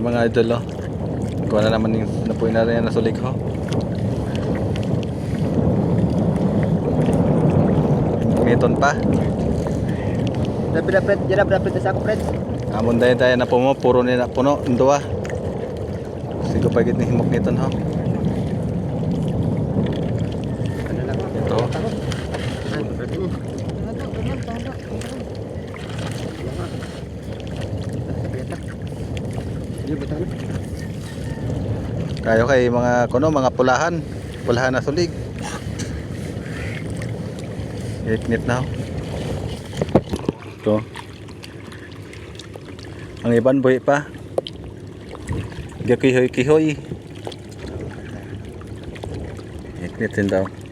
mga idol oh. Kuha na naman yung napuin na rin na sulig ho. Ngiton pa. Dapat dapat jara dapat sa pred. Amon dahil tayo na pumo, puro nila puno, indua. Sigo pa gid ni himok niton ho. Ano Kayo kay mga kuno, mga pulahan. Pulahan na sulig. Ngit-ngit na ho. Ito. Ang iban buhi pa. Gakihoy-kihoy. Ngit-ngit din daw.